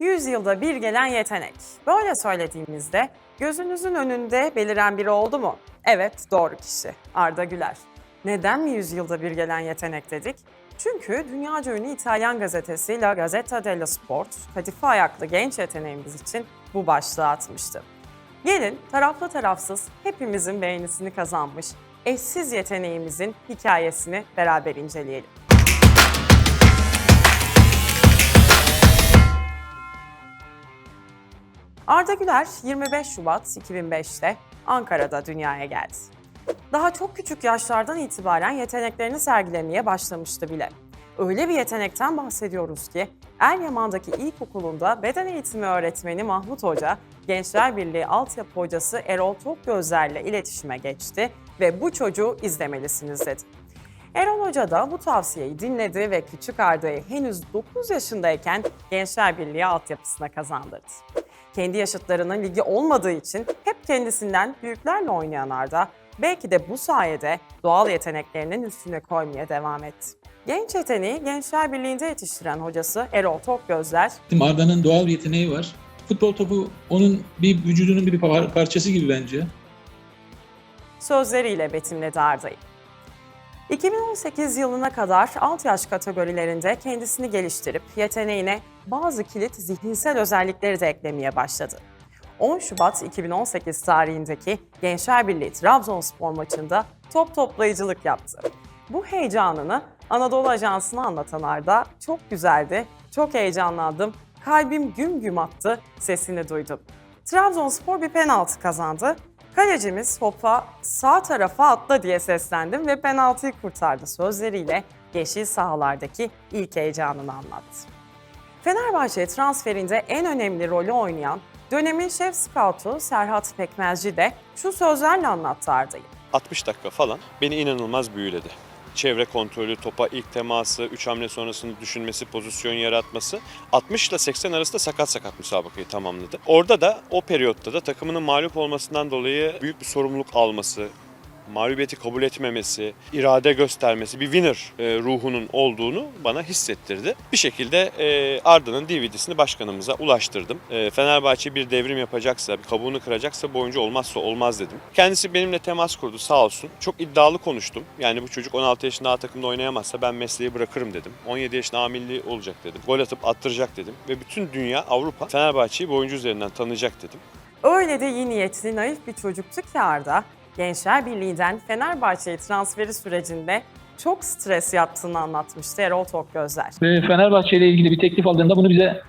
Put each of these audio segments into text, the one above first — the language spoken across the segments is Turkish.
100 yılda bir gelen yetenek. Böyle söylediğimizde gözünüzün önünde beliren biri oldu mu? Evet, doğru kişi. Arda Güler. Neden mi 100 yılda bir gelen yetenek dedik? Çünkü dünyaca ünlü İtalyan gazetesi La Gazzetta dello Sport, kadife ayaklı genç yeteneğimiz için bu başlığı atmıştı. Gelin taraflı tarafsız hepimizin beğenisini kazanmış eşsiz yeteneğimizin hikayesini beraber inceleyelim. Arda Güler 25 Şubat 2005'te Ankara'da dünyaya geldi. Daha çok küçük yaşlardan itibaren yeteneklerini sergilemeye başlamıştı bile. Öyle bir yetenekten bahsediyoruz ki Eryaman'daki ilkokulunda beden eğitimi öğretmeni Mahmut Hoca, Gençler Birliği altyapı hocası Erol Tokgözler'le iletişime geçti ve bu çocuğu izlemelisiniz dedi. Erol Hoca da bu tavsiyeyi dinledi ve küçük Arda'yı henüz 9 yaşındayken Gençler Birliği altyapısına kazandırdı. Kendi yaşıtlarının ligi olmadığı için hep kendisinden büyüklerle oynayan Arda, belki de bu sayede doğal yeteneklerinin üstüne koymaya devam etti. Genç yeteneği Gençler Birliği'nde yetiştiren hocası Erol Tokgözler, Arda'nın doğal yeteneği var. Futbol topu onun bir vücudunun bir par- parçası gibi bence. sözleriyle betimledi Arda'yı. 2018 yılına kadar alt yaş kategorilerinde kendisini geliştirip yeteneğine bazı kilit zihinsel özellikleri de eklemeye başladı. 10 Şubat 2018 tarihindeki Gençler Birliği Trabzonspor maçında top toplayıcılık yaptı. Bu heyecanını Anadolu Ajansı'na anlatan Arda çok güzeldi, çok heyecanlandım, kalbim güm güm attı sesini duydum. Trabzonspor bir penaltı kazandı. Kalecimiz topa sağ tarafa atla diye seslendim ve penaltıyı kurtardı sözleriyle yeşil sahalardaki ilk heyecanını anlattı. Fenerbahçe transferinde en önemli rolü oynayan dönemin şef skautu Serhat Pekmezci de şu sözlerle anlattı Arda'yı. 60 dakika falan beni inanılmaz büyüledi. Çevre kontrolü, topa ilk teması, 3 hamle sonrasını düşünmesi, pozisyon yaratması 60 ile 80 arasında sakat sakat müsabakayı tamamladı. Orada da o periyotta da takımının mağlup olmasından dolayı büyük bir sorumluluk alması, mağlubiyeti kabul etmemesi, irade göstermesi, bir winner e, ruhunun olduğunu bana hissettirdi. Bir şekilde e, Arda'nın DVD'sini başkanımıza ulaştırdım. E, Fenerbahçe bir devrim yapacaksa, bir kabuğunu kıracaksa bu oyuncu olmazsa olmaz dedim. Kendisi benimle temas kurdu sağ olsun. Çok iddialı konuştum. Yani bu çocuk 16 yaşında A takımda oynayamazsa ben mesleği bırakırım dedim. 17 yaşında A milli olacak dedim. Gol atıp attıracak dedim. Ve bütün dünya, Avrupa Fenerbahçe'yi bu oyuncu üzerinden tanıyacak dedim. Öyle de iyi niyetli, naif bir çocuktu ki Arda, Gençler Birliği'den Fenerbahçe'ye transferi sürecinde çok stres yaptığını anlatmıştı Erol Tokgözler. Fenerbahçe ile ilgili bir teklif aldığında bunu bize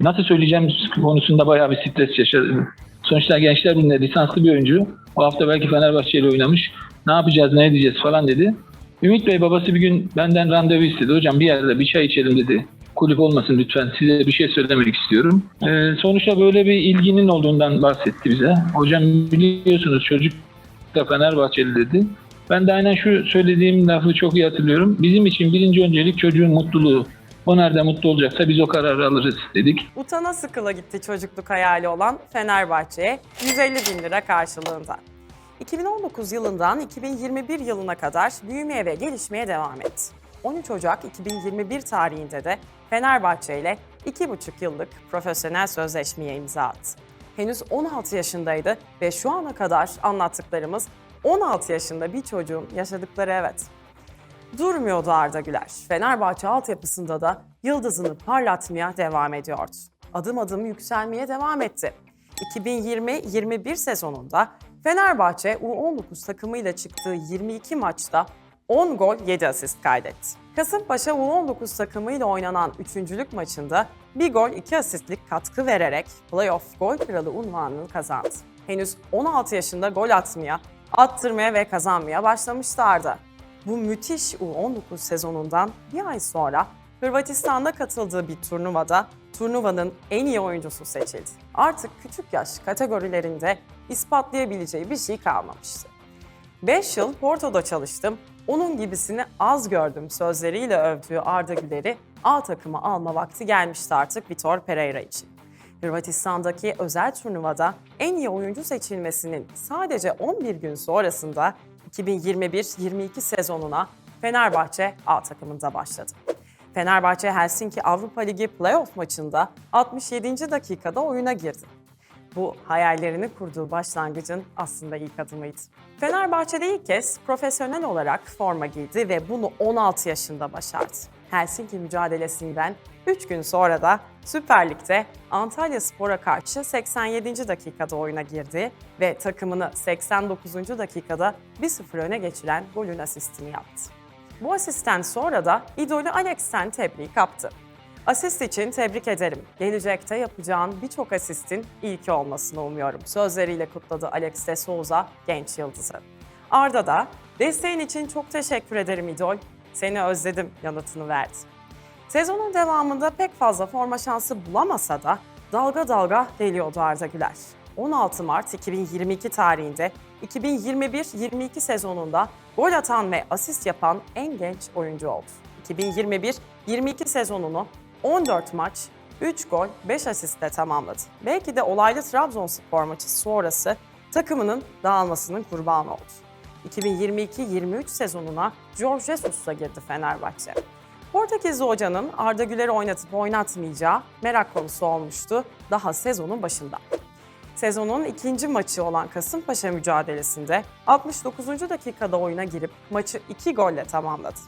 nasıl söyleyeceğim konusunda bayağı bir stres yaşadı. Sonuçta Gençler Birliği'nde lisanslı bir oyuncu. O hafta belki Fenerbahçe ile oynamış. Ne yapacağız, ne edeceğiz falan dedi. Ümit Bey babası bir gün benden randevu istedi. Hocam bir yerde bir çay içelim dedi. Kulüp olmasın lütfen size bir şey söylemek istiyorum. Ee, sonuçta böyle bir ilginin olduğundan bahsetti bize. Hocam biliyorsunuz çocuk da Fenerbahçeli dedi. Ben de aynen şu söylediğim lafı çok iyi hatırlıyorum. Bizim için birinci öncelik çocuğun mutluluğu. O nerede mutlu olacaksa biz o kararı alırız dedik. Utana sıkıla gitti çocukluk hayali olan Fenerbahçe'ye 150 bin lira karşılığında. 2019 yılından 2021 yılına kadar büyümeye ve gelişmeye devam etti. 13 Ocak 2021 tarihinde de Fenerbahçe ile 2,5 yıllık profesyonel sözleşmeye imza attı. Henüz 16 yaşındaydı ve şu ana kadar anlattıklarımız 16 yaşında bir çocuğun yaşadıkları evet. Durmuyordu Arda Güler. Fenerbahçe altyapısında da yıldızını parlatmaya devam ediyordu. Adım adım yükselmeye devam etti. 2020-21 sezonunda Fenerbahçe U19 takımıyla çıktığı 22 maçta 10 gol 7 asist kaydetti. Kasımpaşa U19 takımıyla oynanan üçüncülük maçında bir gol 2 asistlik katkı vererek playoff gol kralı unvanını kazandı. Henüz 16 yaşında gol atmaya, attırmaya ve kazanmaya başlamıştı Arda. Bu müthiş U19 sezonundan bir ay sonra Hırvatistan'da katıldığı bir turnuvada turnuvanın en iyi oyuncusu seçildi. Artık küçük yaş kategorilerinde ispatlayabileceği bir şey kalmamıştı. 5 yıl Porto'da çalıştım, onun gibisini az gördüm sözleriyle övdüğü Arda Güler'i A takıma alma vakti gelmişti artık Vitor Pereira için. Hırvatistan'daki özel turnuvada en iyi oyuncu seçilmesinin sadece 11 gün sonrasında 2021-22 sezonuna Fenerbahçe A takımında başladı. Fenerbahçe Helsinki Avrupa Ligi playoff maçında 67. dakikada oyuna girdi. Bu hayallerini kurduğu başlangıcın aslında ilk adımıydı. Fenerbahçe'de ilk kez profesyonel olarak forma giydi ve bunu 16 yaşında başardı. Helsinki mücadelesinden 3 gün sonra da Süper Lig'de Antalya Spor'a karşı 87. dakikada oyuna girdi ve takımını 89. dakikada 1-0 öne geçiren golün asistini yaptı. Bu asistten sonra da idolü Alex'ten tebriği kaptı. Asist için tebrik ederim. Gelecekte yapacağın birçok asistin ilki olmasını umuyorum. Sözleriyle kutladı Alex de Souza genç yıldızı. Arda da desteğin için çok teşekkür ederim idol. Seni özledim yanıtını verdi. Sezonun devamında pek fazla forma şansı bulamasa da dalga dalga geliyordu Arda Güler. 16 Mart 2022 tarihinde 2021-22 sezonunda gol atan ve asist yapan en genç oyuncu oldu. 2021-22 sezonunu 14 maç, 3 gol, 5 asistle tamamladı. Belki de olaylı Trabzonspor maçı sonrası takımının dağılmasının kurbanı oldu. 2022-23 sezonuna Jorge Jesus'la girdi Fenerbahçe. Portekizli hocanın Arda Güler'i oynatıp oynatmayacağı merak konusu olmuştu daha sezonun başında. Sezonun ikinci maçı olan Kasımpaşa mücadelesinde 69. dakikada oyuna girip maçı 2 golle tamamladı.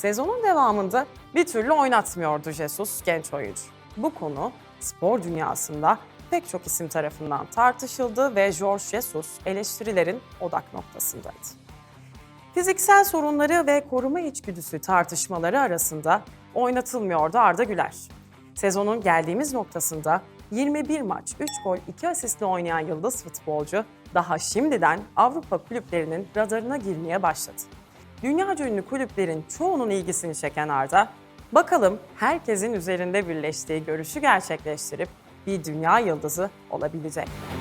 Sezonun devamında bir türlü oynatmıyordu Jesus genç oyuncu. Bu konu spor dünyasında pek çok isim tarafından tartışıldı ve Jorge Jesus eleştirilerin odak noktasındaydı. Fiziksel sorunları ve koruma içgüdüsü tartışmaları arasında oynatılmıyordu Arda Güler. Sezonun geldiğimiz noktasında 21 maç, 3 gol, 2 asistle oynayan yıldız futbolcu daha şimdiden Avrupa kulüplerinin radarına girmeye başladı. Dünyaca ünlü kulüplerin çoğunun ilgisini çeken Arda, bakalım herkesin üzerinde birleştiği görüşü gerçekleştirip bir dünya yıldızı olabilecek mi?